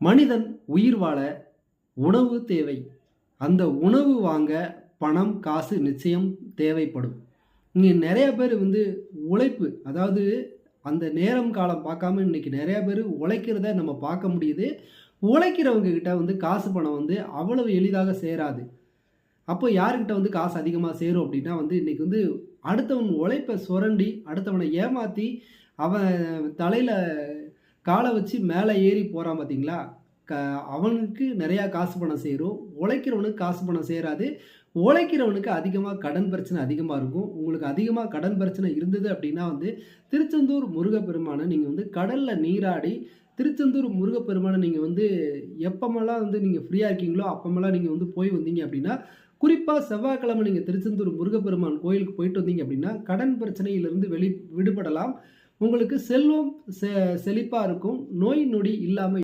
மனிதன் உயிர் வாழ உணவு தேவை. அந்த உணவு வாங்க பணம் காசு நிச்சயம் தேவைப்படும். இங்கே நிறைய பேர் வந்து உழைப்பு அதாவது அந்த நேரம் காலம் பார்க்காம இன்னைக்கு நிறைய பேர் உழைக்கிறத நம்ம பார்க்க முடியுது. உழைக்கிறவங்க கிட்ட வந்து காசு பணம் வந்து அவ்வளவு எளிதாக சேராது. அப்போ யாருக்கிட்ட வந்து காசு அதிகமாக சேரும் அப்படின்னா வந்து இன்றைக்கி வந்து அடுத்தவன் உழைப்பை சுரண்டி அடுத்தவனை ஏமாற்றி அவன் தலையில் காலை வச்சு மேலே ஏறி போகிறான் பார்த்தீங்களா க அவனுக்கு நிறையா காசு பணம் சேரும். உழைக்கிறவனுக்கு காசு பணம் சேராது. உழைக்கிறவனுக்கு அதிகமாக கடன் பிரச்சனை அதிகமாக இருக்கும். உங்களுக்கு அதிகமாக கடன் பிரச்சனை இருந்தது அப்படின்னா வந்து திருச்செந்தூர் முருகப்பெருமானை நீங்கள் வந்து கடலில் நீராடி திருச்செந்தூர் முருகப்பெருமானை நீங்கள் வந்து எப்பமெல்லாம் வந்து நீங்கள் ஃப்ரீயாக இருக்கீங்களோ அப்பமெல்லாம் நீங்கள் வந்து போய் வந்தீங்க அப்படின்னா குறிப்பாக செவ்வாய்க்கிழமை நீங்கள் திருச்செந்தூர் முருகப்பெருமான் கோயிலுக்கு போயிட்டு வந்தீங்க அப்படின்னா கடன் பிரச்சனையிலிருந்து வெளி விடுபடலாம். உங்களுக்கு செல்வம் செ செழிப்பாக இருக்கும் நோய் நொடி இல்லாமல்